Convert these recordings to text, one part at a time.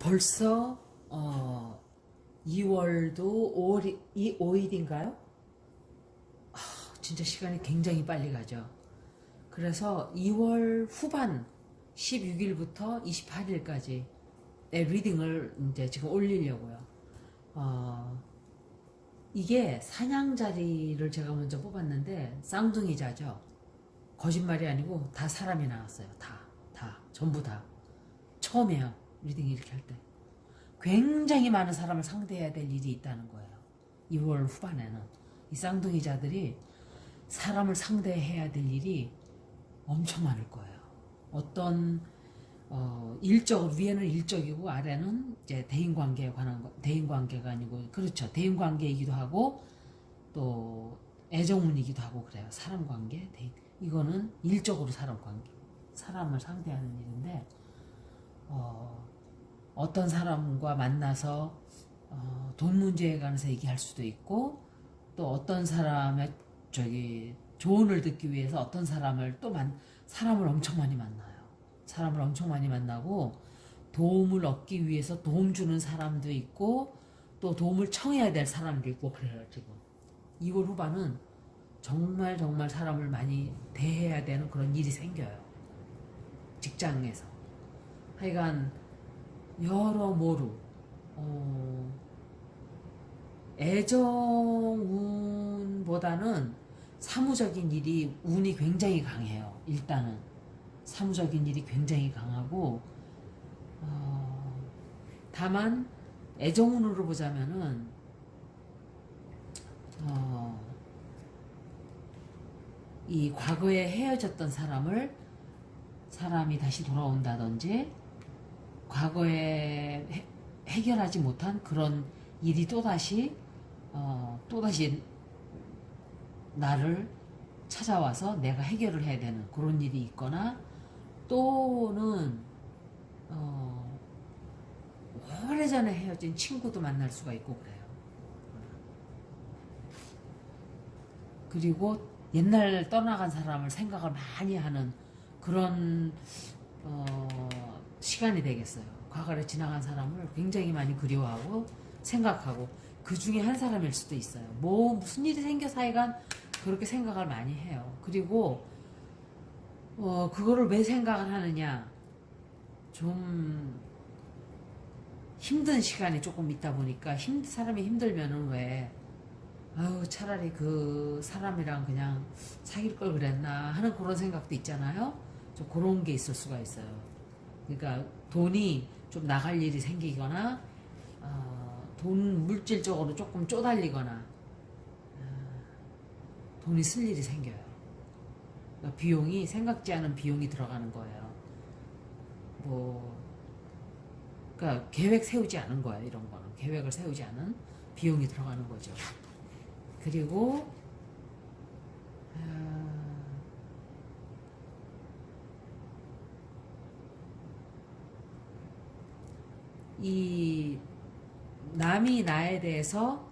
벌써 어 2월도 5월 이 5일인가요? 아, 진짜 시간이 굉장히 빨리 가죠. 그래서 2월 후반 16일부터 28일까지 내 리딩을 이제 지금 올리려고요. 어, 이게 사냥 자리를 제가 먼저 뽑았는데 쌍둥이 자죠. 거짓말이 아니고 다 사람이 나왔어요. 다, 다, 전부 다. 처음이에요. 리딩 이렇게 할 때. 굉장히 많은 사람을 상대해야 될 일이 있다는 거예요. 2월 후반에는. 이 쌍둥이자들이 사람을 상대해야 될 일이 엄청 많을 거예요. 어떤 어, 일적으로 위에는 일적이고 아래는 이제 대인 관계에 관한 거, 대인 관계가 아니고 그렇죠. 대인 관계이기도 하고 또 애정문이기도 하고 그래요. 사람 관계, 대인. 이거는 일적으로 사람 관계, 사람을 상대하는 일인데 어, 어떤 사람과 만나서 어, 돈 문제에 관해서 얘기할 수도 있고 또 어떤 사람의 저기 조언을 듣기 위해서 어떤 사람을 또 만, 사람을 엄청 많이 만나요. 사람을 엄청 많이 만나고 도움을 얻기 위해서 도움 주는 사람도 있고 또 도움을 청해야 될 사람도 있고 그래요 지금 2월 후반은 정말 정말 사람을 많이 대해야 되는 그런 일이 생겨요. 직장에서 하여간 여러모로 어, 애정운보다는 사무적인 일이 운이 굉장히 강해요. 일단은 사무적인 일이 굉장히 강하고 어, 다만 애정운으로 보자면은 어, 이 과거에 헤어졌던 사람을 사람이 다시 돌아온다든지 과거에 해, 해결하지 못한 그런 일이 또다시 어, 또다시 나를 찾아와서 내가 해결을 해야 되는 그런 일이 있거나 또는 어, 오래전에 헤어진 친구도 만날 수가 있고 그래요. 그리고 옛날 떠나간 사람을 생각을 많이 하는 그런 어, 시간이 되겠어요. 과거에 지나간 사람을 굉장히 많이 그리워하고 생각하고 그 중에 한 사람일 수도 있어요. 뭐 무슨 일이 생겨서 하여간 그렇게 생각을 많이 해요. 그리고 어 그거를 왜 생각을 하느냐 좀 힘든 시간이 조금 있다 보니까 힘 사람이 힘들면은 왜 아유 차라리 그 사람이랑 그냥 사귈 걸 그랬나 하는 그런 생각도 있잖아요. 좀 그런 게 있을 수가 있어요. 그러니까 돈이 좀 나갈 일이 생기거나 어, 돈 물질적으로 조금 쪼달리거나 어, 돈이 쓸 일이 생겨요. 그러니까 비용이 생각지 않은 비용이 들어가는 거예요. 뭐 그러니까 계획 세우지 않은 거예요. 이런 거는 계획을 세우지 않은 비용이 들어가는 거죠. 그리고 어, 이 남이 나에 대해서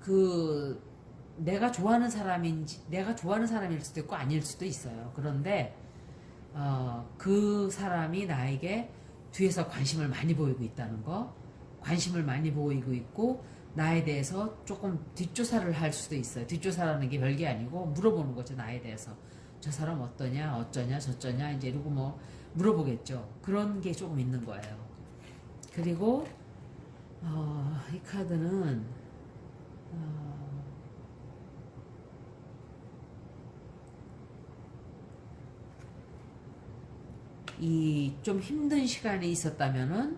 그 내가 좋아하는 사람인지 내가 좋아하는 사람일 수도 있고 아닐 수도 있어요. 그런데 어, 그 사람이 나에게 뒤에서 관심을 많이 보이고 있다는 거, 관심을 많이 보이고 있고 나에 대해서 조금 뒷조사를 할 수도 있어요. 뒷조사라는 게 별게 아니고 물어보는 거죠 나에 대해서 저 사람 어떠냐, 어쩌냐, 저쩌냐 이제 이러고 뭐 물어보겠죠. 그런 게 조금 있는 거예요. 그리고 어, 이 카드는 어, 이좀 힘든 시간이 있었다면은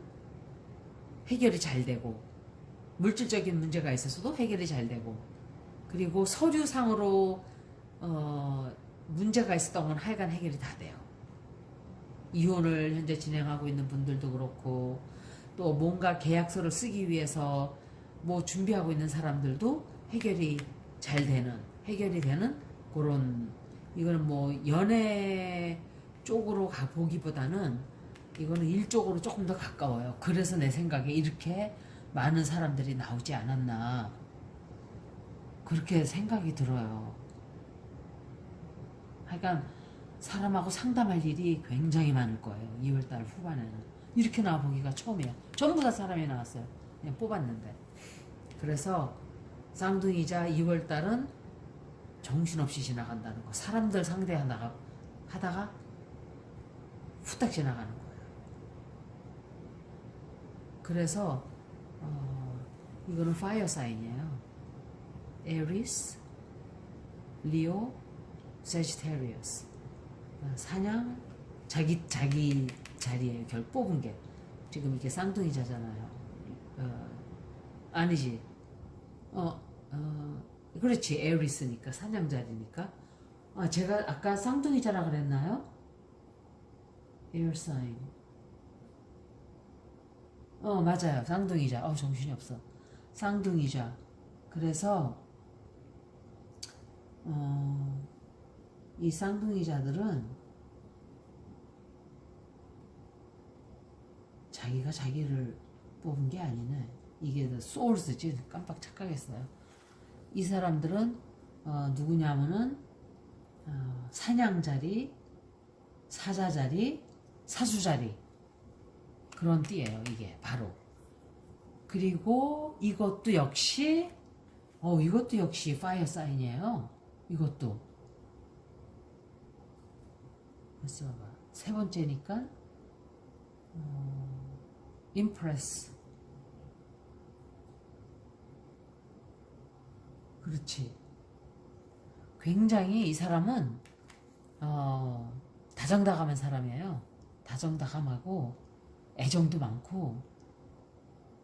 해결이 잘 되고 물질적인 문제가 있어서도 해결이 잘 되고 그리고 서류상으로 어, 문제가 있었던 건 하여간 해결이 다 돼요. 이혼을 현재 진행하고 있는 분들도 그렇고 또 뭔가 계약서를 쓰기 위해서 뭐 준비하고 있는 사람들도 해결이 잘 되는 해결이 되는 그런 이거는 뭐 연애 쪽으로 가 보기보다는 이거는 일 쪽으로 조금 더 가까워요. 그래서 내 생각에 이렇게 많은 사람들이 나오지 않았나 그렇게 생각이 들어요. 하여간 사람하고 상담할 일이 굉장히 많을 거예요. 2월달 후반에는 이렇게 나와 보기가 처음이에요. 전부 다 사람이 나왔어요. 그냥 뽑았는데. 그래서 쌍둥이자 2월 달은 정신없이 지나간다는 거. 사람들 상대하다가 하다가 후딱 지나가는 거예요. 그래서 어, 이거는 파이어 사인이에요. 에리스, 리오, 세지테리어스. 어, 사냥 자기 자기 자리에 결 뽑은 게 지금 이게 쌍둥이 자잖아요. 어, 아니지. 어, 어, 그렇지. 에리스니까 사냥 자리니까. 아, 제가 아까 쌍둥이 자라 그랬나요? 에어 사인. 어, 맞아요. 쌍둥이 자. 어, 정신이 없어. 쌍둥이 자. 그래서 어, 이 쌍둥이 자들은 자기가 자기를 뽑은 게 아니네. 이게 souls지. 깜빡 착각했어요. 이 사람들은 어, 누구냐면은 어, 사냥 자리, 사자 자리, 사수 자리 그런 띠예요. 이게 바로. 그리고 이것도 역시 어 이것도 역시 파이어 사인이에요. 이것도. 벌써. 세 번째니까 어, 임프레스. 그렇지. 굉장히 이 사람은 어, 다정다감한 사람이에요. 다정다감하고 애정도 많고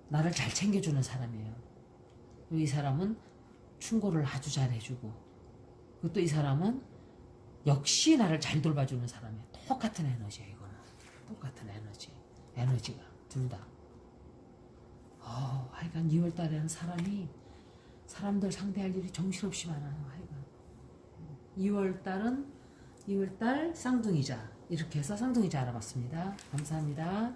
나를 잘 챙겨주는 사람이에요. 이 사람은 충고를 아주 잘 해주고 또 이 사람은 역시 나를 잘 돌봐주는 사람이에요. 똑같은 에너지예요. 이거는 똑같은 에너지. 에너지가 둘 다. 어, 하여간 2월 달에는 사람이 사람들 상대할 일이 정신없이 많아요. 하여간 2월 달은 2월 달 쌍둥이자 이렇게 해서 쌍둥이자 알아봤습니다. 감사합니다.